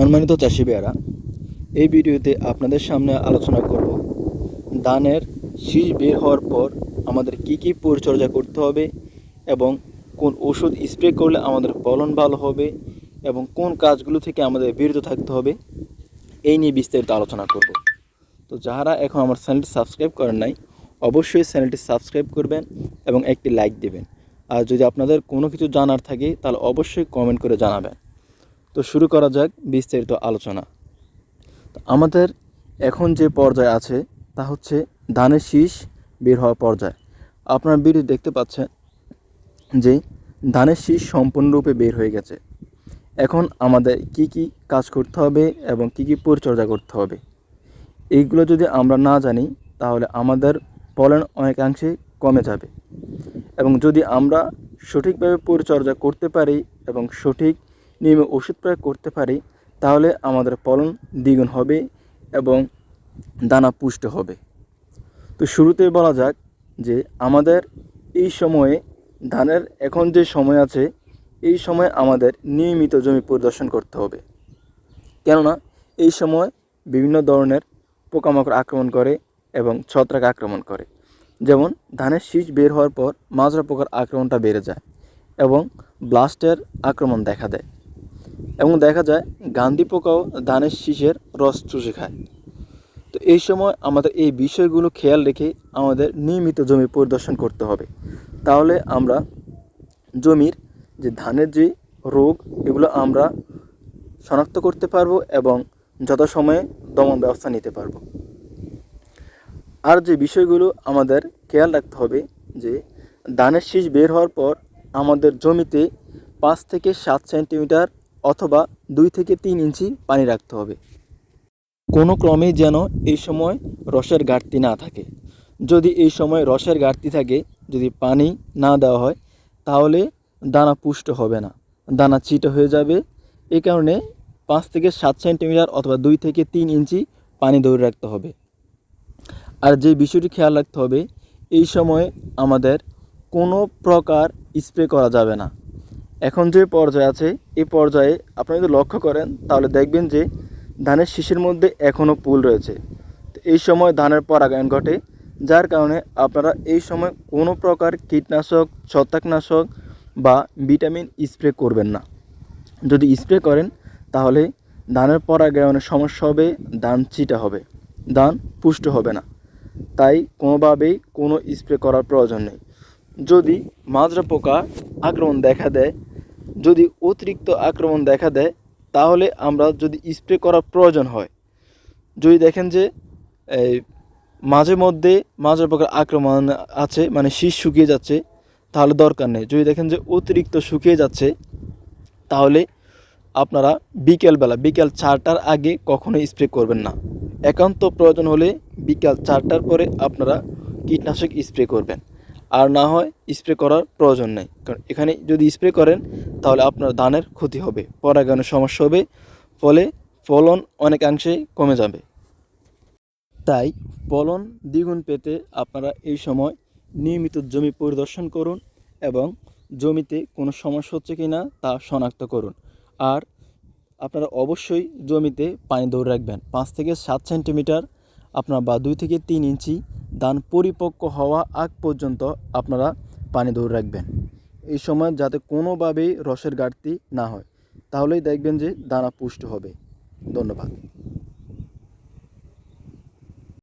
সম্মানিত চাষি ভাইয়ারা, এই ভিডিওতে আপনাদের সামনে আলোচনা করব ধানের শীষ বের হওয়ার পর আমাদের কি কি পরিচর্যা করতে হবে এবং কোন ওষুধ স্প্রে করলে আমাদের ফলন ভালো হবে এবং কোন কাজগুলো থেকে আমাদের বিরত থাকতে হবে, এই নিয়ে বিস্তারিত আলোচনা করব। তো যারা এখন আমার চ্যানেলটি সাবস্ক্রাইব করেন নাই, অবশ্যই চ্যানেলটি সাবস্ক্রাইব করবেন এবং একটি লাইক দেবেন। আর যদি আপনাদের কোনো কিছু জানার থাকে, তাহলে অবশ্যই কমেন্ট করে জানাবেন। তো শুরু করা যাক বিস্তারিত আলোচনা। আমাদের এখন যে পর্যায় আছে, তা হচ্ছে ধানের শীষ বের হওয়া পর্যায়। আপনার ভিডিও দেখতে পাচ্ছেন যে ধানের শীষ সম্পূর্ণরূপে বের হয়ে গেছে। এখন আমাদের কি কি কাজ করতে হবে এবং কি কি পরিচর্যা করতে হবে? এইগুলো যদি আমরা না জানি, তাহলে আমাদের ফলন অনেকাংশে কমে যাবে। এবং যদি আমরা সঠিকভাবে পরিচর্যা করতে পারি এবং সঠিক নিয়মে ওষুধ প্রয়োগ করতে পারি, তাহলে আমাদের ফলন দ্বিগুণ হবে এবং দানা পুষ্ট হবে। তো শুরুতেই বলা যাক যে আমাদের এই সময়ে ধানের এখন যে সময় আছে, এই সময় আমাদের নিয়মিত জমি পরিদর্শন করতে হবে। কেননা এই সময় বিভিন্ন ধরনের পোকামাকড় আক্রমণ করে এবং ছত্রাক আক্রমণ করে। যেমন ধানের শীষ বের হওয়ার পর মাজরা পোকার আক্রমণটা বেড়ে যায় এবং ব্লাস্টের আক্রমণ দেখা দেয়। এবং দেখা যায় গান্ধী পোকাও ধানের শীষের রস চুষে খায়। তো এই সময় আমাদের এই বিষয়গুলো খেয়াল রেখে আমাদের নিয়মিত জমি পরিদর্শন করতে হবে। তাহলে আমরা জমির যে ধানের যে রোগ, এগুলো আমরা শনাক্ত করতে পারব এবং যথাসময়ে দমন ব্যবস্থা নিতে পারব। আর যে বিষয়গুলো আমাদের খেয়াল রাখতে হবে যে ধানের শীষ বের হওয়ার পর আমাদের জমিতে পাঁচ থেকে সাত সেন্টিমিটার অথবা দুই থেকে তিন ইঞ্চি পানি রাখতে হবে। কোনো ক্রমেই যেন এই সময় রসের ঘাটতি না থাকে। যদি এই সময় রসের ঘাটতি থাকে, যদি পানি না দেওয়া হয়, তাহলে দানা পুষ্ট হবে না। দানা চিটে হয়ে যাবে। এই কারণে পাঁচ থেকে সাত সেন্টিমিটার অথবা দুই থেকে তিন ইঞ্চি পানি ধরে রাখতে হবে। আর যে বিষয়টি খেয়াল রাখতে হবে, এই সময় আমাদের কোনো প্রকার স্প্রে করা যাবে না। এখন যে পর্যায়ে আছে, এই পর্যায়ে আপনি যদি লক্ষ্য করেন, তাহলে দেখবেন যে ধানের শীষের মধ্যে এখনও পুল রয়েছে। এই সময় ধানের পরাগায়ন ঘটে, যার কারণে আপনারা এই সময় কোনো প্রকার কীটনাশক, ছত্রাকনাশক বা ভিটামিন স্প্রে করবেন না। যদি স্প্রে করেন, তাহলে ধানের পরাগায়নের সমস্যা হবে, ধান চিটা হবে, ধান পুষ্ট হবে না। তাই কোনোভাবেই কোনো স্প্রে করার প্রয়োজন নেই। যদি মাজরা পোকা আক্রমণ দেখা দেয় যদি অতিরিক্ত আক্রমণ দেখা দেয়, তাহলে আমরা যদি স্প্রে করার প্রয়োজন হয়। যদি দেখেন যে, এই মাঝে মধ্যে মাজরা পোকার আক্রমণ আছে মানে শীষ শুকিয়ে যাচ্ছে, তাহলে দরকার নেই। যদি দেখেন যে অতিরিক্ত শুকিয়ে যাচ্ছে, তাহলে আপনারা বিকেলবেলা, বিকেল চারটার আগে কখনোই স্প্রে করবেন না। একান্ত প্রয়োজন হলে বিকাল চারটার পরে আপনারা কীটনাশক স্প্রে করবেন। আর না হয় স্প্রে করার প্রয়োজন নেই। কারণ এখানে যদি স্প্রে করেন তাহলে আপনার ধানের ক্ষতি হবে। পরাগায়নের সমস্যা হবে, ফলে ফলন অনেকাংশেই কমে যাবে। তাই ফলন দ্বিগুণ পেতে আপনারা এই সময় নিয়মিত জমি পরিদর্শন করুন এবং জমিতে কোনো সমস্যা হচ্ছে কি না তা শনাক্ত করুন। আর আপনারা অবশ্যই জমিতে পানি ধরে রাখবেন। পাঁচ থেকে সাত সেন্টিমিটার আপনার বা দুই থেকে তিন ইঞ্চি ধান পরিপক্ক হওয়া আগ পর্যন্ত আপনারা পানি ধরে রাখবেন। এই সময় যাতে কোনোভাবেই রসের ঘাটতি না হয়। তাহলেই দেখবেন যে দানা পুষ্ট হবে। ধন্যবাদ।